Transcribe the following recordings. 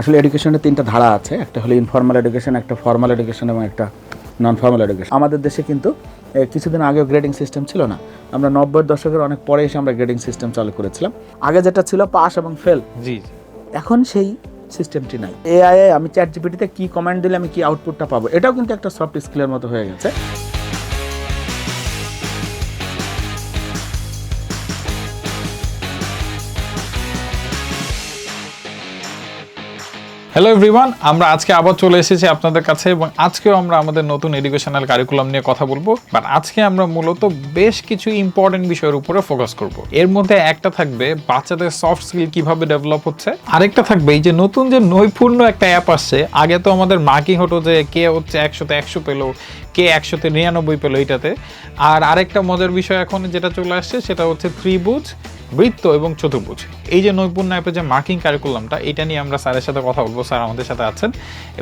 আসলে এডুকেশনের তিনটা ধারা আছে। একটা হলো ইনফর্মাল এডুকেশন একটা ফর্মাল এডুকেশন এবং একটা নন ফর্মাল এডুকেশন আমাদের দেশে কিন্তু কিছুদিন আগেও গ্রেডিং সিস্টেম ছিল না। আমরা নব্বই দশকের অনেক পরে এসে আমরা গ্রেডিং সিস্টেম চালু করেছিলাম। আগে যেটা ছিল পাস এবং ফেল জি জি। এখন সেই সিস্টেমটি নাই। এআই আমি চ্যাট জিপিটিতে কি কমান্ড দিলে আমি কি আউটপুটটা পাবো? এটাও কিন্তু একটা সফট স্কিলের মতো হয়ে গেছে। হ্যালো এভরিওয়ান আমরা আজকে আবার চলে এসেছি আপনাদের কাছে এবং আজকেও আমরা আমাদের নতুন এডুকেশনাল কারিকুলাম নিয়ে কথা বলব। বাট আজকে আমরা মূলত বেশ কিছু ইম্পর্টেন্ট বিষয়ের উপরে ফোকাস করব। এর মধ্যে একটা থাকবে বাচ্চাদের সফট স্কিল কীভাবে ডেভেলপ হচ্ছে। আরেকটা থাকবে এই যে নতুন যে নৈপুণ্য একটা অ্যাপ আসছে, আগে তো আমাদের মার্কিং হতো যে কে হচ্ছে একশোতে একশো পেল কে একশোতে নিরানব্বই পেল এইটাতে। আর আরেকটা মজার বিষয় এখন যেটা চলে আসছে, সেটা হচ্ছে ত্রিভুজ, বৃত্ত এবং চতুর্ভুজ। এই যে নৈপুণ্য অ্যাপে যে মার্কিং কারিকুলামটা, এটা নিয়ে আমরা স্যারের সাথে কথা বলব, স্যার আমাদের সাথে আছেন।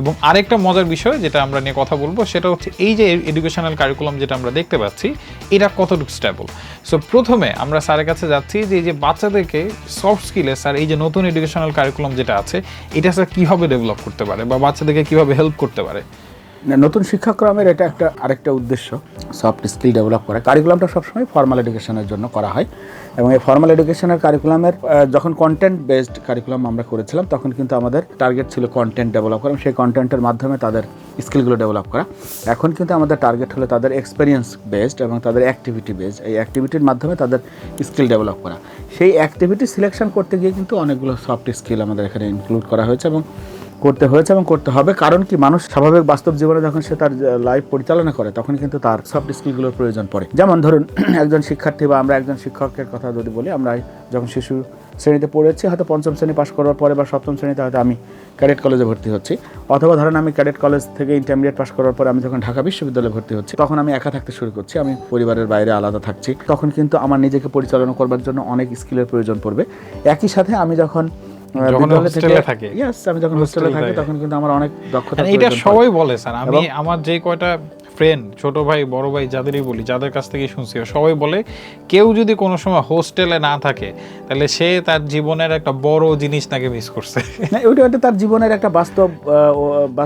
এবং আরেকটা মজার বিষয় যেটা আমরা নিয়ে কথা বলব, সেটা হচ্ছে এই যে এডুকেশনাল কারিকুলাম যেটা আমরা দেখতে পাচ্ছি, এটা কতটুকু স্টেবল সো প্রথমে আমরা স্যারের কাছে যাচ্ছি যে, এই যে বাচ্চাদেরকে সফট স্কিলে স্যার, এই যে নতুন এডুকেশনাল কারিকুলাম যেটা আছে, এটা স্যার কীভাবে ডেভেলপ করতে পারে বা বাচ্চাদেরকে কীভাবে হেল্প করতে পারে? নতুন শিক্ষাক্রমের এটা একটা আরেকটা উদ্দেশ্য সফট স্কিল ডেভেলপ করা। কারিকুলামটা সবসময় ফর্মাল এডুকেশনের জন্য করা হয়। এবং এই ফর্মাল এডুকেশনের কারিকুলামের যখন কন্টেন্ট বেসড কারিকুলাম আমরা করেছিলাম, তখন কিন্তু আমাদের টার্গেট ছিল কন্টেন্ট ডেভেলপ করা সেই কন্টেন্টের মাধ্যমে তাদের স্কিলগুলো ডেভেলপ করা। এখন কিন্তু আমাদের টার্গেট হলো তাদের এক্সপিরিয়েন্স বেসড এবং তাদের অ্যাক্টিভিটি বেসড এই অ্যাক্টিভিটির মাধ্যমে তাদের স্কিল ডেভেলপ করা। সেই অ্যাক্টিভিটি সিলেকশন করতে গিয়ে কিন্তু অনেকগুলো সফট স্কিল আমাদের এখানে ইনক্লুড করা হয়েছে এবং করতে হয়েছে এবং করতে হবে। কারণ কি? মানুষ স্বাভাবিক বাস্তব জীবনে যখন সে তার লাইফ পরিচালনা করে তখন কিন্তু তার সফট স্কিলগুলোর প্রয়োজন পড়ে। যেমন ধরুন, একজন শিক্ষার্থী বা আমরা একজন শিক্ষকের কথা যদি বলি, আমরা যখন শিশু শ্রেণীতে পড়েছি, হয়তো পঞ্চম শ্রেণি পাশ করার পরে বা সপ্তম শ্রেণীতে হয়তো আমি ক্যাডেট কলেজে ভর্তি হচ্ছি। অথবা ধরেন, আমি ক্যাডেট কলেজ থেকে ইন্টারমিডিয়েট পাশ করার পরে আমি যখন ঢাকা বিশ্ববিদ্যালয়ে ভর্তি হচ্ছি, তখন আমি একা থাকতে শুরু করছি। আমি পরিবারের বাইরে আলাদা থাকছি। তখন কিন্তু আমার নিজেকে পরিচালনা করবার জন্য অনেক স্কিলের প্রয়োজন পড়বে। একই সাথে আমি যখন যখন থেকে থাকে। Yes, আমি যখন হোস্টেলে থাকি তখন কিন্তু আমার অনেক দক্ষতা এটা সবাই বলে স্যার। আমি আমার যে কয়টা ফ্রেন্ড ছোট ভাই বড় ভাই যাদেরই বলি যাদের কাছ থেকে শুনছি সবাই বলে কেউ যদি কোনো সময় হোস্টেলে না থাকে তাহলে সে তার জীবনের একটা বড় জিনিস তাকে মিস করছে। না, ওইটা ওইটা তার জীবনের একটা বাস্তব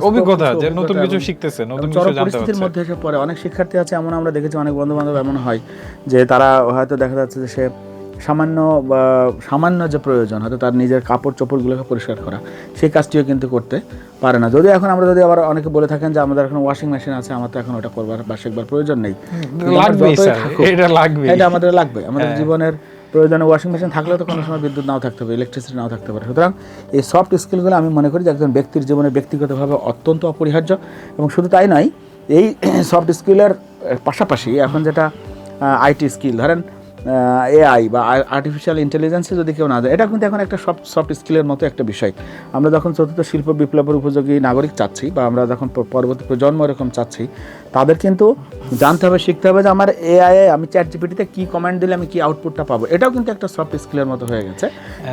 অভিজ্ঞতা যে নতুন কিছু শিখতেছে নতুন কিছু জানতে পারছে। মধ্যে এসে পড়ে। অনেক শিক্ষার্থী আছে এমন আমরা দেখেছি অনেক বন্ধু বান্ধব এমন হয় যে তারা হয়তো দেখা যাচ্ছে যে সে সামান্য বা সামান্য যে প্রয়োজন হয়তো তার নিজের কাপড় চোপড়গুলোকে পরিষ্কার করা সেই কাজটিও কিন্তু করতে পারে না। যদি এখন আমরা যদি আবার অনেকে বলে থাকেন যে আমাদের এখন ওয়াশিং মেশিন আছে আমার তো এখন ওটা করবার বা শেখবার প্রয়োজন নেই। এটা লাগবে এটা আমাদের লাগবে। আমাদের হ্যাঁ। জীবনের প্রয়োজনে ওয়াশিং মেশিন থাকলে তো কোনো সময় বিদ্যুৎ নাও থাকতে পারে ইলেকট্রিসিটি নাও থাকতে পারে। সুতরাং এই সফট স্কিলগুলো আমি মনে করি যে একজন ব্যক্তির জীবনে ব্যক্তিগতভাবে অত্যন্ত অপরিহার্য এবং শুধু তাই নয় এই সফট স্কিলের পাশাপাশি এখন যেটা আইটি স্কিল ধরেন এআই বা আর্টিফিশিয়াল ইন্টেলিজেন্সে যদি কেউ না যায় এটা কিন্তু এখন একটা সফট সফট স্কিলের মতো একটা বিষয় আমরা যখন চতুর্থ শিল্প বিপ্লবের উপযোগী নাগরিক চাচ্ছি বা আমরা যখন পরবর্তী প্রজন্ম এরকম চাচ্ছি তাদের কিন্তু জানতে হবে শিখতে হবে যে আমার এআই আমি চ্যাট জিপিটিতে কি কমান্ড দিলে আমি কি আউটপুটটা পাবো এটাও কিন্তু একটা সফট স্কিলের মতো হয়ে গেছে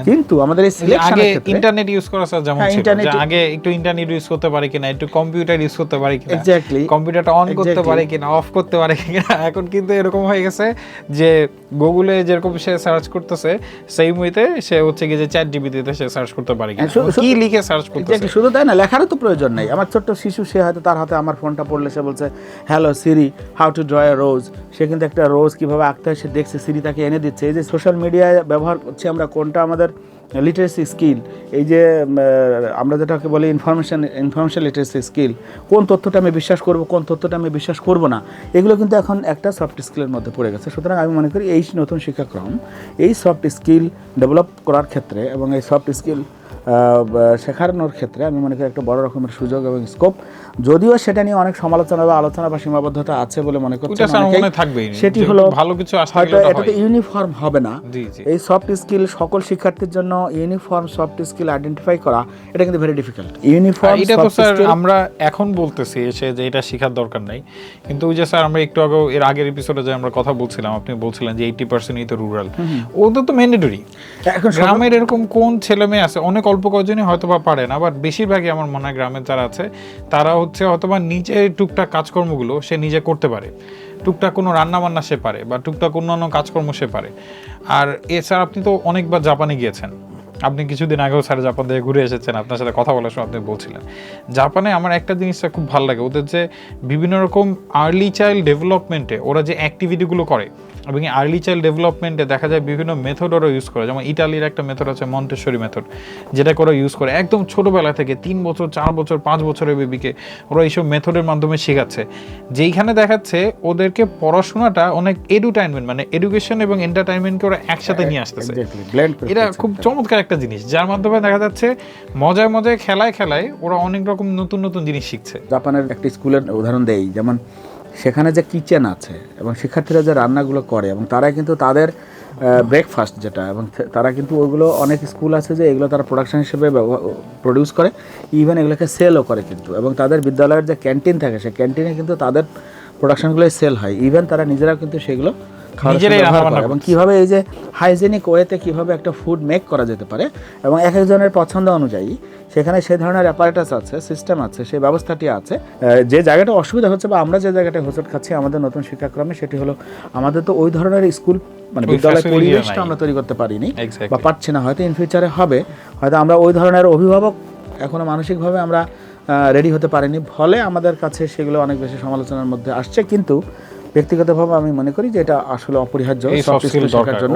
কিন্তু আমাদের এই আগে ইন্টারনেট ইউজ করা স্যার যেমন হ্যাঁ, ছিল internet- যে আগে একটু ইন্টারনেট ইউজ করতে পারি কিনা একটু কম্পিউটার ইউজ করতে পারি কিনা Exactly. কম্পিউটারটা অন করতে. পারে কিনা অফ করতে পারে কিনা এখন কিন্তু এরকম হয়ে গেছে যে গুগলে যেরকম সে সার্চ করতেছে সেই মুইতে সে হচ্ছে কি যে চ্যাট জিপিতে সে সার্চ করতে পারে হ্যাঁ, কি লিখে সার্চ করতেছে? শুধু তাই না লেখারও তো প্রয়োজন নাই। আমার ছোট্ট শিশু সে হয়তো তার হাতে আমার ফোনটা পড়লে সে বলছে hello Siri how to draw a rose সে কিন্তু একটা রোজ কীভাবে আঁকতে হয় সে দেখছে সিরি তাকে এনে দিচ্ছে। এই যে সোশ্যাল মিডিয়ায় ব্যবহার করছি আমরা কোনটা আমাদের লিটারেসি স্কিল এই যে আমরা যেটাকে বলি ইনফরমেশান ইনফরমেশন লিটারেসি স্কিল কোন তথ্যটা আমি বিশ্বাস করব, কোন তথ্যটা আমি বিশ্বাস করব না, এগুলো কিন্তু এখন একটা সফট স্কিলের মধ্যে পড়ে গেছে। সুতরাং আমি মনে করি এই নতুন শিক্ষাক্রম, এই সফট স্কিল ডেভেলপ করার ক্ষেত্রে এবং এই সফট স্কিল শেখানোর ক্ষেত্রে আমি মনে করি একটা বড় রকমের সুযোগ এবং স্কোপ যদিও সেটা নিয়ে অনেক সমালোচনা বা আলোচনা বা সীমাবদ্ধতা আছে বলে মনে করছি সেটি হলো ভালো কিছু হয়তো এটাতে ইউনিফর্ম হবে না। এই সফট স্কিল সকল শিক্ষার্থীর জন্য ইউনিফর্ম সফট স্কিল আইডেন্টিফাই করা এটা কিন্তু ভেরি ডিফিকাল্ট ইউনিফর্ম এটা তো স্যার আমরা এখন বলতেছি এসে যে এটা শেখার দরকার নাই। কিন্তু ওই যে স্যার আমরা একটু আগে এর আগের এপিসোডে যে আমরা কথা বলছিলাম আপনি বলছিলেন যে এইটি পার্সেন্টই তো রুরাল ওদের তো ম্যান্ডেটরি এখন গ্রামের এরকম কোন ছেলে মেয়ে আছে অনেক অল্প কয়জনই হয়তো বা পারে না বাট বেশিরভাগই আমার মনে হয় গ্রামের যারা আছে, তারা হচ্ছে হয়তোবা নিজে টুকটাক কাজকর্মগুলো সে নিজে করতে পারে। টুকটাক কোনো রান্না বান্না সে পারে বা টুকটাক অন্যান্য কাজকর্ম সে পারে। আর এছাড়া আপনি তো অনেকবার জাপানে গিয়েছেন। আপনি কিছুদিন আগেও স্যার জাপান থেকে ঘুরে এসেছেন আপনার সাথে কথা বলার সময় আপনি বলছিলেন। জাপানে আমার একটা জিনিসটা খুব ভালো লাগে ওদের যে বিভিন্ন রকম আর্লি চাইল্ড ডেভেলপমেন্টে ওরা যে অ্যাক্টিভিটিগুলো করে এবং আর্লি চাইল্ড ডেভেলপমেন্টে দেখা যায় বিভিন্ন মেথড ওরা ইউজ করে যেমন ইটালির একটা মেথড আছে মন্টেশ্বরী মেথড যেটা ওরা ইউজ করে। একদম ছোটবেলা থেকে তিন বছর চার বছর পাঁচ বছরের বেবিকে ওরা এইসব মেথডের মাধ্যমে শেখাচ্ছে। যেইখানে দেখাচ্ছে ওদেরকে পড়াশোনাটা অনেক এডুটাইনমেন্ট মানে এডুকেশন এবং এন্টারটেনমেন্টকে ওরা একসাথে নিয়ে আসতেছে। এটা খুব চমৎকার একটা জিনিস, যার মাধ্যমে দেখা যাচ্ছে মজায় মজায়, খেলায় খেলায় ওরা অনেক রকম নতুন নতুন জিনিস শিখছে। জাপানের একটা স্কুলের উদাহরণ দেই, যেমন সেখানে যে কিচেন আছে এবং শিক্ষার্থীরা যে রান্নাগুলো করে এবং তারা কিন্তু তাদের ব্রেকফাস্ট যেটা এবং তারা কিন্তু ওগুলো অনেক স্কুল আছে যে এগুলো তারা প্রোডাকশন হিসেবে প্রডিউস করে ইভেন এগুলোকে সেলও করে কিন্তু এবং তাদের বিদ্যালয়ের যে ক্যান্টিন থাকে সেই ক্যান্টিনে কিন্তু তাদের প্রোডাকশনগুলোই সেল হয়। ইভেন তারা নিজেরাও কিন্তু সেগুলো নিজেরাই এবং কীভাবে এই যে হাইজেনিক ওয়েতে কীভাবে একটা ফুড মেক করা যেতে পারে এবং এক একজনের পছন্দ অনুযায়ী সেখানে সেই ধরনের অ্যাপারেটাস আছে সিস্টেম আছে সেই ব্যবস্থাটি আছে। যে জায়গাটা অসুবিধা হচ্ছে বা আমরা যে জায়গাটা হোঁচট খাচ্ছি আমাদের নতুন শিক্ষাক্রমে সেটি হলো আমাদের তো ওই ধরনের স্কুল মানে বিদ্যালয় পরিবেশটা আমরা তৈরি করতে পারিনি বা পারছি না হয়তো ইন ফিউচারে হবে। হয়তো আমরা ওই ধরনের অভিভাবক এখনও মানসিকভাবে আমরা রেডি হতে পারিনি। ফলে আমাদের কাছে সেগুলো অনেক বেশি সমালোচনার মধ্যে আসছে। কিন্তু ব্যক্তিগতভাবে আমি মনে করি যে এটা আসলে অপরিহার্য শেখার জন্য।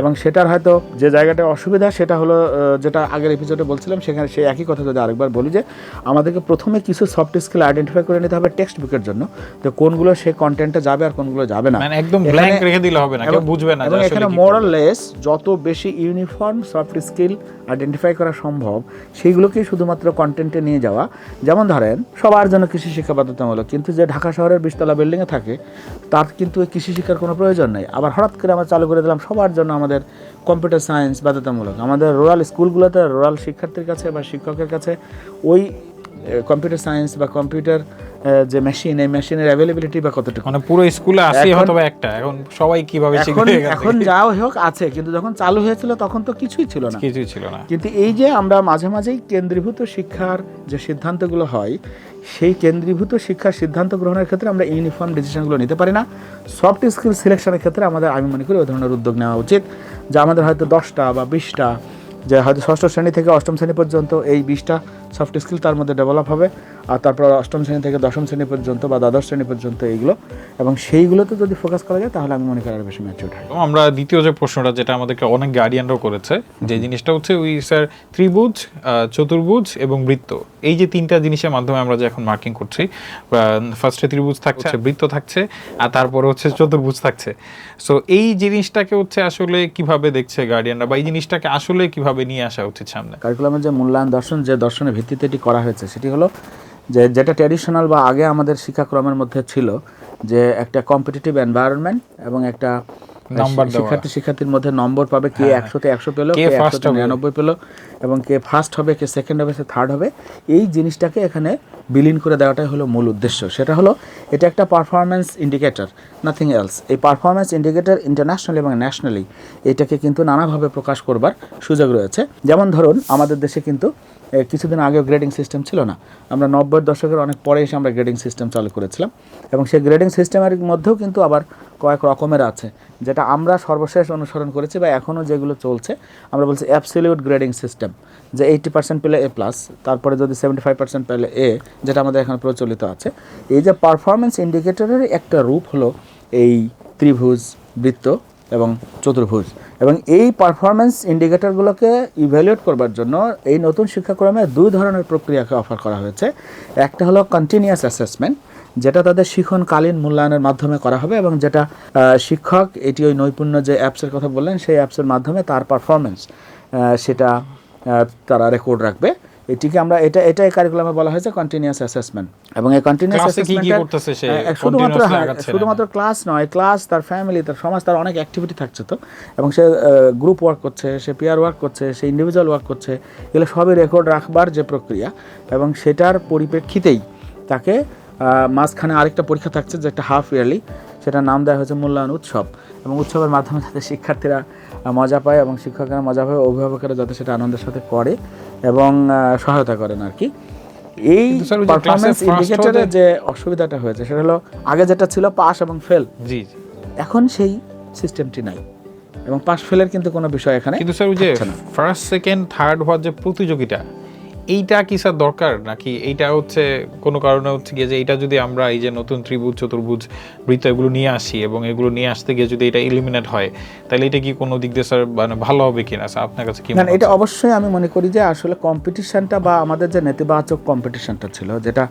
এবং সেটার হয়তো যে জায়গাটা অসুবিধা সেটা হলো যেটা আগের এপিসোডে বলছিলাম সেখানে সেই একই কথা যদি আরেকবার বলি যে আমাদেরকে প্রথমে কিছু সফট স্কিল আইডেন্টিফাই করে নিতে হবে টেক্সট বুকের জন্য যে কোনগুলো সেই কন্টেন্টে যাবে আর কোনগুলো যাবে না। মানে একদম ব্ল্যাঙ্ক রেখে দিলে হবে না কেউ বুঝবে না এবং এখানে মোরাল লেস যত বেশি ইউনিফর্ম সফট স্কিল আইডেন্টিফাই করা সম্ভব সেইগুলোকেই শুধুমাত্র কন্টেন্টে নিয়ে যাওয়া। যেমন ধরেন সবার জন্য কৃষি শিক্ষা বাধ্যতামূলক কিন্তু যে ঢাকা শহরের বিশতলা বিল্ডিংয়ে থাকে তার কিন্তু কৃষি শিক্ষার কোনো প্রয়োজন নেই। আবার হঠাৎ করে আমরা চালু করে দিলাম সবার জন্য আমাদের কম্পিউটার সায়েন্স বাধ্যতামূলক। আমাদের রুরাল স্কুলগুলোতে রুরাল শিক্ষার্থীর কাছে বা শিক্ষকের কাছে ওই কম্পিউটার সায়েন্স বা কম্পিউটার যে মেশিন এই মেশিনের অ্যাভেলেবিলিটি বা কতটুকু? মানে পুরো স্কুলে আসি হয়তো একটা। এখন সবাই কীভাবে শিখবে? এখান এখন যাও হোক আছে কিন্তু যখন চালু হয়েছিল তখন তো কিছুই ছিল না। কিছুই ছিল না। কিন্তু এই যে আমরা মাঝে মাঝেই কেন্দ্রীভূত শিক্ষার যে সিদ্ধান্তগুলো হয় সেই কেন্দ্রীভূত শিক্ষার সিদ্ধান্ত গ্রহণের ক্ষেত্রে আমরা ইউনিফর্ম ডিসিশনগুলো নিতে পারি না। সফট স্কিল সিলেকশনের ক্ষেত্রে আমাদের আমি মনে করি ওই ধরনের উদ্যোগ নেওয়া উচিত। যা আমাদের হয়তো দশটা বা বিশটা যে হয়তো ষষ্ঠ শ্রেণি থেকে অষ্টম শ্রেণি পর্যন্ত এই বিশটা সফট স্কিল তার মধ্যে ডেভেলপ হবে। আর তারপর অষ্টম শ্রেণি থেকে দশম শ্রেণি পর্যন্ত বা দ্বাদশ শ্রেণি পর্যন্ত এইগুলো। এবং সেইগুলোতে যদি ফোকাস করা যায় তাহলে আমি মনে করি আরও বেশি ম্যাচিউর হয়। আমরা দ্বিতীয় যে প্রশ্নটা যেটা আমাদেরকে অনেক গার্ডিয়ানরাও করেছে যে জিনিসটা হচ্ছে ওই স্যার ত্রিভুজ চতুর্ভুজ এবং বৃত্ত। এই যে তিনটা জিনিসের মাধ্যমে আমরা যে এখন মার্কিং করছি ফার্স্টে ত্রিভুজ থাকছে বৃত্ত থাকছে আর তারপরে হচ্ছে চতুর্ভুজ থাকছে। সো এই জিনিসটাকে হচ্ছে আসলে কীভাবে দেখছে গার্ডিয়ানরা বা এই জিনিসটাকে আসলে কীভাবে নিয়ে আসা উচিত সামনে? কারিকুলামের যে মূল্যায়ন দর্শন যে দর্শনের ভিত্তিতে এটি করা হয়েছে সেটি হলো যে যেটা ট্র্যাডিশনাল বা আগে আমাদের শিক্ষাক্রমের মধ্যে ছিল যে একটা কম্পিটিটিভ এনভায়রনমেন্ট এবং একটা দেওয়া। শিক্ষার্থী শিক্ষার্থীর মধ্যে নম্বর পাবে কে একশোতে একশো পেল কে কে একশোতে নিরানব্বই পেল এবং কে ফার্স্ট হবে কে সেকেন্ড হবে সে থার্ড হবে। এই জিনিসটাকে এখানে বিলীন করে দেওয়াটাই হলো মূল উদ্দেশ্য। সেটা হলো এটা একটা পারফরমেন্স ইন্ডিকেটর নাথিং এলস এই পারফরমেন্স ইন্ডিকেটর ইন্টারন্যাশনালি এবং ন্যাশনালি এটাকে কিন্তু নানাভাবে প্রকাশ করবার সুযোগ রয়েছে। যেমন ধরুন আমাদের দেশে কিন্তু কিছুদিন আগেও গ্রেডিং সিস্টেম ছিল না। আমরা নব্বই দশকের অনেক পরে এসে আমরা গ্রেডিং সিস্টেম চালু করেছিলাম। এবং সেই গ্রেডিং সিস্টেমের মধ্যেও কিন্তু আবার কয়েক রকমের আছে। যেটা আমরা সর্বশেষ অনুসরণ করেছি বা এখনও যেগুলো চলছে, আমরা বলছি অ্যাবসলিউট গ্রেডিং সিস্টেম যে এইটি পার্সেন্ট পেলে এ প্লাস তারপরে যদি সেভেন্টি ফাইভ পার্সেন্ট পেলে এ যেটা আমাদের এখানে প্রচলিত আছে। এই যে পারফরমেন্স ইন্ডিকেটরের একটা রূপ হলো এই ত্রিভুজ, বৃত্ত এবং চতুর্ভুজ। এবং এই পারফরমেন্স ইন্ডিকেটরগুলোকে ইভ্যালুয়েট করবার জন্য এই নতুন শিক্ষাক্রমে দুই ধরনের প্রক্রিয়াকে অফার করা হয়েছে। একটা হলো কন্টিনিউয়াস অ্যাসেসমেন্ট যেটা তাদের শিক্ষণকালীন মূল্যায়নের মাধ্যমে করা হবে এবং যেটা শিক্ষক এটি ওই নৈপুণ্য যে অ্যাপসের কথা বললেন সেই অ্যাপসের মাধ্যমে তার পারফরমেন্স সেটা তারা রেকর্ড রাখবে এটিকে আমরা এটা এটাই কারিকুলামে বলা হয়েছে কন্টিনিউয়াস অ্যাসেসমেন্ট এবং এই কন্টিনিউয়াস সে? শুধুমাত্র হ্যাঁ? শুধুমাত্র ক্লাস নয় ক্লাস তার ফ্যামিলি তার সমাজ তার অনেক অ্যাক্টিভিটি থাকছে তো এবং সে গ্রুপ ওয়ার্ক করছে সে পেয়ার ওয়ার্ক করছে সে ইন্ডিভিজুয়াল ওয়ার্ক করছে এগুলো সবই রেকর্ড রাখবার যে প্রক্রিয়া এবং সেটার পরিপ্রেক্ষিতেই তাকে মাঝখানে আরেকটা পরীক্ষা থাকছে যে একটা হাফ ইয়ারলি সেটার নাম দেওয়া হয়েছে মূল্যায়ন উৎসব। এবং উৎসবের মাধ্যমে যাতে শিক্ষার্থীরা মজা পায় এবং শিক্ষকেরা মজা পায় অভিভাবকেরা যাতে সেটা আনন্দের সাথে করে এবং সহায়তা করেন আর কি। এই পারফরমেন্স ইন্ডিকেটরে যে অসুবিধাটা হয়েছে সেটা হলো আগে যেটা ছিল পাস এবং ফেল জি এখন সেই সিস্টেমটি নাই। এবং পাশ ফেলের কিন্তু কোনো বিষয় এখানে কিন্তু স্যার ওই যে ফার্স্ট সেকেন্ড থার্ড হওয়ার যে প্রতিযোগিতা এইটা কি স্যার দরকার? নাকি এইটা হচ্ছে কোনো কারণে হচ্ছে গিয়ে যে এটা যদি আমরা এই যে নতুন ত্রিভুজ চতুর্ভুজ বৃত্ত এগুলো নিয়ে আসি এবং এগুলো নিয়ে আসতে গিয়ে যদি এটা এলিমিনেট হয় তাহলে এটা কি কোনো দিক দিয়ে স্যার মানে ভালো হবে কিনা? স্যার আপনার কাছে কি না এটা অবশ্যই আমি মনে করি যে আসলে কম্পিটিশনটা বা আমাদের যে নেতিবাচক কম্পিটিশনটা ছিল যেটা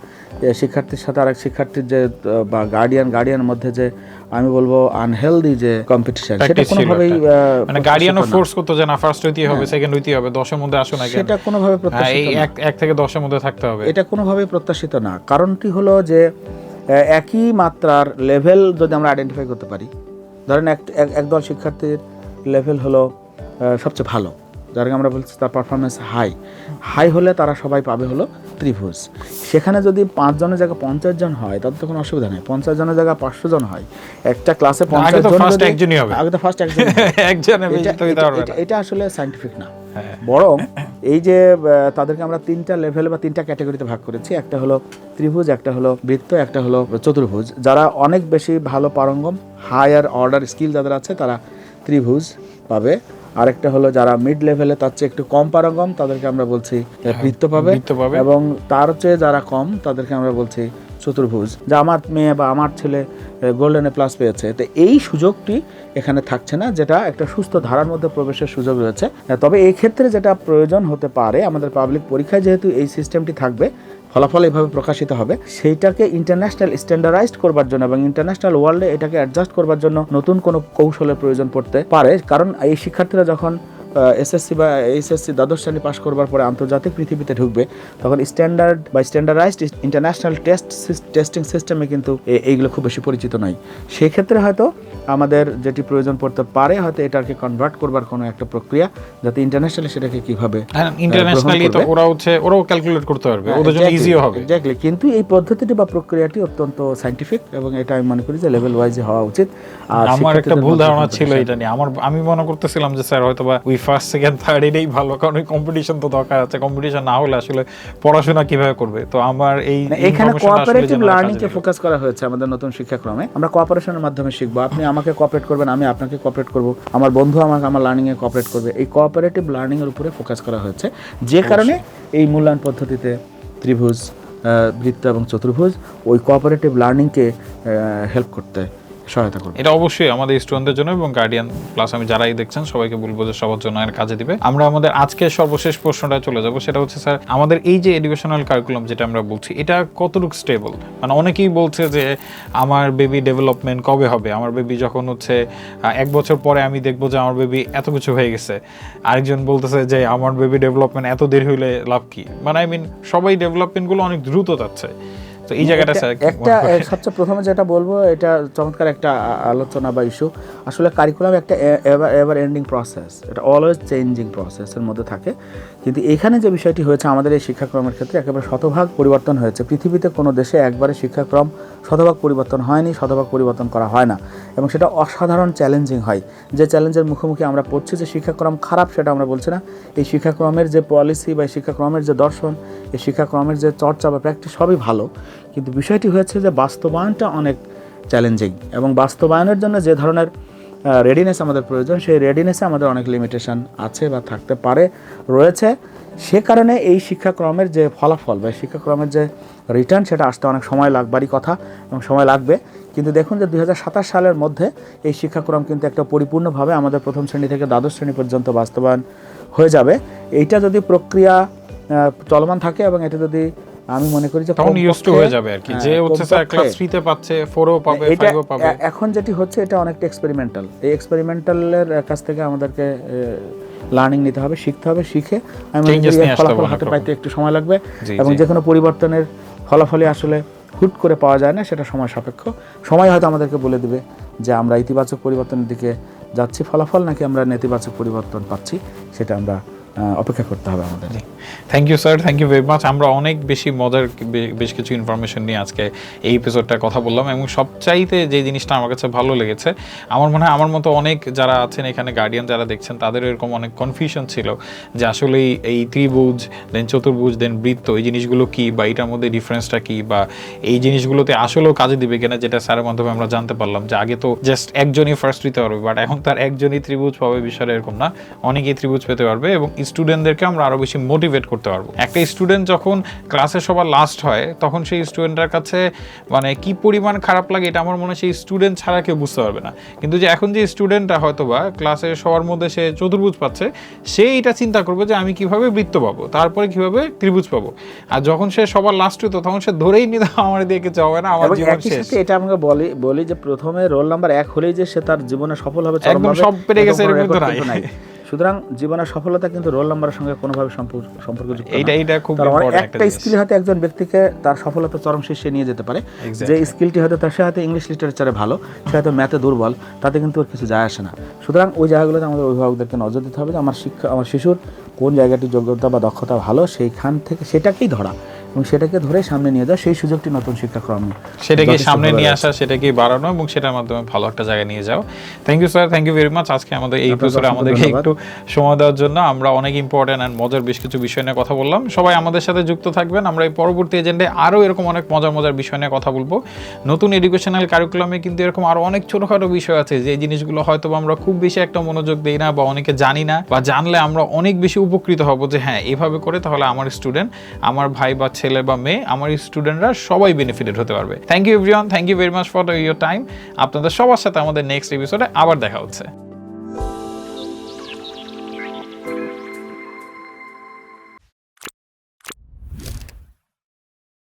শিক্ষার্থীর সাথে আরেক শিক্ষার্থীর যে বা গার্ডিয়ান গার্ডিয়ানের মধ্যে যে আমি বলব আনহেলদি যে কম্পিটিশন সেটা কোনোভাবেই মানে গার্ডিয়ানও প্রত্যাশিত না। ফোর্স করতো যে না ফার্স্ট হইতেই হবে সেকেন্ড হইতেই হবে দশের মধ্যে আসো না কেন? সেটা কোনোভাবে হ্যাঁ, প্রত্যাশিত না। এক এক থেকে দশের মধ্যে থাকতে হবে। এটা কোনোভাবেই প্রত্যাশিত না। কারণটি হলো যে একই মাত্রার লেভেল যদি আমরা আইডেন্টিফাই করতে পারি ধরেন এক এক- একদল শিক্ষার্থীর লেভেল হলো সবচেয়ে ভালো। যার আমরা বলছি তার পারফরমেন্স হাই হাই হলে তারা সবাই পাবে হলো ত্রিভুজ। সেখানে যদি পাঁচ জনের জায়গায় পঞ্চাশ জন হয় তাদের তো কোনো অসুবিধা নেই। পঞ্চাশ জনের জায়গায় পাঁচশো জন হয় একটা ক্লাসে পঞ্চাশ তো জন first যদি- একজনই হবে। আগে তো ফার্স্ট একজন এটা- তো আসলে সাইন্টিফিক না। বরং এই যে তাদেরকে আমরা তিনটা লেভেল বা তিনটা ক্যাটাগরিতে ভাগ করেছি। একটা হলো ত্রিভুজ একটা হলো বৃত্ত একটা হলো চতুর্ভুজ। যারা অনেক বেশি ভালো পারঙ্গম হায়ার অর্ডার স্কিল যাদের আছে তারা ত্রিভুজ পাবে। আরেকটা হলো যারা মিড লেভেলে তার চেয়ে একটু কম পারঙ্গম তাদেরকে আমরা বলছি বৃত্ত পাবে। এবং তার চেয়ে যারা কম তাদেরকে আমরা বলছি চতুর্ভুজ, যা আমার মেয়ে বা আমার ছেলে গোল্ডেনে প্লাস পেয়েছে। তো এই সুযোগটি এখানে থাকছে না, যেটা একটা সুস্থ ধারার মধ্যে প্রবেশের সুযোগ রয়েছে। তবে এই ক্ষেত্রে যেটা প্রয়োজন হতে পারে, আমাদের পাবলিক পরীক্ষায় যেহেতু এই সিস্টেমটি থাকবে, ফলাফল এভাবে প্রকাশিত হবে, সেইটাকে ইন্টারন্যাশনাল স্ট্যান্ডার্ডাইজড করবার জন্য এবং ইন্টারন্যাশনাল ওয়ার্ল্ডে এটাকে অ্যাডজাস্ট করবার জন্য নতুন কোনো কৌশলের প্রয়োজন পড়তে পারে। কারণ এই শিক্ষার্থীরা যখন এসএসসি বা এইচএসসি দ্বাদশ শ্রেণি পাশ করবার পরে আন্তর্জাতিক পৃথিবীতে ঢুকবে তখন স্ট্যান্ডার্ড বা স্ট্যান্ডার্ডাইজড ইন্টারন্যাশনাল টেস্ট টেস্টিং সিস্টেমে কিন্তু এইগুলো খুব বেশি পরিচিত নয়। সেই ক্ষেত্রে হয়তো আমাদের যেটি প্রয়োজন পড়তে পারে হয়তো এটাকে কনভার্ট করবার কোনো একটা প্রক্রিয়া যাতে ইন্টারন্যাশনালি সেটাকে কীভাবে হ্যাঁ ইন্টারন্যাশনালি তো ওরা হচ্ছে ওরাও ক্যালকুলেট করতে পারবে ওদের জন্য ইজিও হবে। এক্স্যাক্টলি কিন্তু এই পদ্ধতিটি বা প্রক্রিয়াটি অত্যন্ত সাইন্টিফিক এবং এটা আমি মনে করি যে লেভেল ওয়াইজে হওয়া উচিত। আর আমার একটা ভুল ধারণা ছিল এটা নিয়ে। আমার আমি মনে করতেছিলাম যে স্যার হয়তো বা ওই ফার্স্ট সেকেন্ড থার্ড এটাই ভালো কারণ ওই কম্পিটিশন তো দরকার আছে। কম্পিটিশন না হলে আসলে পড়াশোনা কীভাবে করবে? তো আমার এই এখানে কোঅপারেটিভ যেন লার্নিং কে ফোকাস করা হয়েছে আমাদের নতুন শিক্ষাক্রমে। আমরা কোঅপারেশনের মাধ্যমে শিখব। আপনি আমাকে কোঅপারেট করবেন আমি আপনাকে কোঅপারেট করব। আমার বন্ধু আমাকে আমার লার্নিং এ কোঅপারেট করবে। এই কোঅপারেটিভ লার্নিং এর উপরে ফোকাস করা হয়েছে। যে কারণে এই মূল্যায়ন পদ্ধতিতে ত্রিভুজ বৃত্ত এবং চতুর্ভুজ ওই কোঅপারেটিভ লার্নিংকে হেল্প করতে সহায়তা করবে। এটা অবশ্যই আমাদের স্টুডেন্টদের জন্য এবং গার্ডিয়ান প্লাস আমি যারাই দেখছেন, সবাইকে বলব যে সবার জন্য এর কাজে দিবে। আমরা আমাদের আজকের সর্বশেষ প্রশ্নটা চলে যাব, সেটা হচ্ছে স্যার, আমাদের এই যে এডুকেশনাল কারিকুলাম যেটা আমরা বলছি, এটা কতটুকু স্টেবল মানে অনেকেই বলছে যে আমার বেবি ডেভেলপমেন্ট কবে হবে? আমার বেবি যখন হচ্ছে এক বছর পরে আমি দেখব যে আমার বেবি এত কিছু হয়ে গেছে। আরেকজন বলতেছে যে আমার বেবি ডেভেলপমেন্ট এত দেরি হইলে লাভ কি? মানে আই মিন সবাই ডেভেলপমেন্টগুলো অনেক দ্রুত যাচ্ছে। তো এই জায়গাটা একটা- সবচেয়ে প্রথমে যেটা বলব এটা চমৎকার একটা আলোচনা বা ইস্যু আসলে কারিকুলাম একটা এভার এভার এন্ডিং প্রসেস এটা অলওয়েজ চেঞ্জিং প্রসেসের মধ্যে থাকে। কিন্তু এখানে যে বিষয়টি হয়েছে, আমাদের এই শিক্ষাক্রমের ক্ষেত্রে একেবারে শতভাগ পরিবর্তন হয়েছে। পৃথিবীতে কোনো দেশে একবারে শিক্ষাক্রম শতভাগ পরিবর্তন হয়নি, শতভাগ পরিবর্তন করা হয় না। এবং সেটা অসাধারণ চ্যালেঞ্জিং হয়। যে চ্যালেঞ্জের মুখোমুখি আমরা পড়ছি, যে শিক্ষাক্রম খারাপ সেটা আমরা বলছি না। এই শিক্ষাক্রমের যে পলিসি বা শিক্ষাক্রমের যে দর্শন, এই শিক্ষাক্রমের যে চর্চা বা প্র্যাকটিস সবই ভালো। কিন্তু বিষয়টি হয়েছে যে বাস্তবায়নটা অনেক চ্যালেঞ্জিং এবং বাস্তবায়নের জন্য যে ধরনের রেডিনেস আমাদের প্রয়োজন। সেই রেডিনেসে আমাদের অনেক লিমিটেশন আছে বা থাকতে পারে, রয়েছে। সে কারণে এই শিক্ষাক্রমের যে ফলাফল বা শিক্ষাক্রমের যে রিটার্ন সেটা আসতে অনেক সময় লাগবারই কথা এবং সময় লাগবে। কিন্তু দেখুন যে দু হাজার সাতাশ সালের মধ্যে এই শিক্ষাক্রম কিন্তু একটা পরিপূর্ণভাবে আমাদের প্রথম শ্রেণি থেকে দ্বাদশ শ্রেণি পর্যন্ত বাস্তবায়ন হয়ে যাবে। এইটা যদি প্রক্রিয়া চলমান থাকে এবং এটা যদি আমি মনে করি যে তখন ইউজ টু হয়ে যাবে আর কি। যে হ্যাঁ, হচ্ছে স্যার ক্লাস কমপক্ষে- থ্রিতে পাচ্ছে ফোরও পাবে এটা ফাইভও পাবে। এখন যেটি হচ্ছে এটা অনেকটা এক্সপেরিমেন্টাল এই এক্সপেরিমেন্টালের কাছ থেকে আমাদেরকে লার্নিং নিতে হবে শিখতে হবে শিখে আমি ফলাফল হাতে পাইতে একটু সময় লাগবে এবং। যে কোনো পরিবর্তনের ফলাফলই আসলে হুট করে পাওয়া যায় না সেটা সময় সাপেক্ষ। সময় হয়তো আমাদেরকে বলে দিবে যে আমরা ইতিবাচক পরিবর্তনের দিকে যাচ্ছি ফলাফল নাকি আমরা নেতিবাচক পরিবর্তন পাচ্ছি সেটা আমরা অপেক্ষা করতে হবে আমাদের। Thank you sir thank you very much আমরা অনেক বেশি মজার বেশ কিছু ইনফরমেশন নিয়ে আজকে এই এপিসোডটার কথা বললাম এবং সবচাইতে যে জিনিসটা আমার কাছে ভালো লেগেছে, আমার মনে হয় আমার মতো অনেক যারা আছেন এখানে গার্ডিয়ান যারা দেখছেন, তাদের এরকম অনেক কনফিউশন ছিল যে আসলে এই- ত্রিভুজ দেন চতুর্ভুজ দেন বৃত্ত, এই জিনিসগুলো কি বা এটার মধ্যে ডিফারেন্সটা কি বা এই জিনিসগুলোতে আসলেও কাজে দিবে কিনা যেটা স্যারের মাধ্যমে আমরা জানতে পারলাম যে আগে তো জাস্ট একজনই ফার্স্ট দিতে পারবে বাট এখন তার একজনই ত্রিভুজ পাবে, বিষয়টা এরকম না। অনেকেই ত্রিভুজ পেতে পারবে এবং স্টুডেন্টদেরকে আমরা আরও বেশি মোটিভেট করতে পারব। একটা স্টুডেন্ট যখন ক্লাসে সবার লাস্ট হয় তখন সেই স্টুডেন্টের কাছে মানে কি পরিমাণ খারাপ লাগে এটা আমার মনে হয় সেই স্টুডেন্ট ছাড়া কেউ বুঝতে পারবে না। কিন্তু যে এখন যে স্টুডেন্টটা হয়তো বা ক্লাসে সবার মধ্যে সে চতুর্ভুজ পাচ্ছে সে এটা চিন্তা করবে যে আমি কীভাবে বৃত্ত পাবো তারপরে কীভাবে ত্রিভুজ পাবো। আর যখন সে সবার লাস্ট হতো তখন সে ধরেই নিতে আমার দিয়ে কিছু হবে না আমার জীবন শেষ। এটা আমাকে বলি বলি যে প্রথমে রোল নাম্বার এক হলেই যে সে তার জীবনে সফল হবে একদম সব পেরে গেছে এরকম তো নাই। সুতরাং জীবনের সফলতা কিন্তু রোল নাম্বারের সঙ্গে কোনোভাবে সম্পর্ক সম্পর্কযুক্ত। এইটা এইটা খুব মানে ইম্পর্টেন্ট একটা একটা স্কিল হয়তো একজন ব্যক্তিকে তার সফলতা চরম শীর্ষে নিয়ে যেতে পারে। যে স্কিলটি হয়তো তার সে হয়তো ইংলিশ লিটারেচারে ভালো সে হয়তো ম্যাথে দুর্বল তাতে কিন্তু ওর কিছু যায় আসে না। সুতরাং ওই জায়গাগুলোতে আমাদের অভিভাবকদেরকে নজর দিতে হবে যে আমার শিক্ষা আমার শিশুর কোন জায়গাটি যোগ্যতা বা দক্ষতা ভালো সেইখান থেকে সেটাকেই ধরা। এবং সেটাকে ধরে সামনে নিয়ে যাওয়া সেই সুযোগটি নতুন শিক্ষাক্রম সেটাকে সামনে নিয়ে আসা সেটাকে বাড়ানো এবং সেটার মাধ্যমে ভালো একটা জায়গায় নিয়ে যাও thank you sir thank you very much আজকে আমাদের এই আপনাকে আমাদেরকে একটু সময় দেওয়ার জন্য আমরা অনেক ইম্পর্টেন্ট অ্যান্ড মজার বেশ কিছু বিষয় নিয়ে কথা বললাম। সবাই আমাদের সাথে যুক্ত থাকবেন। আমরা এই পরবর্তী এজেন্ডে আরও এরকম অনেক মজার মজার বিষয় নিয়ে কথা বলব। নতুন এডুকেশনাল কারিকুলামে কিন্তু এরকম আরও অনেক ছোটোখাটো বিষয় আছে যে জিনিসগুলো হয়তো বা আমরা খুব বেশি একটা মনোযোগ দিই না বা অনেকে জানি না বা জানলে আমরা অনেক বেশি উপকৃত হব যে হ্যাঁ এভাবে করে তাহলে আমার স্টুডেন্ট আমার ভাই বা ছেলে বা মেয়ে, আমার স্টুডেন্টরা সবাই বেনিফিটেড হতে পারবে। Thank you everyone thank you very much for your time আপনাদের সবার সাথে আমাদের নেক্সট এপিসোডে আবার দেখা হচ্ছে।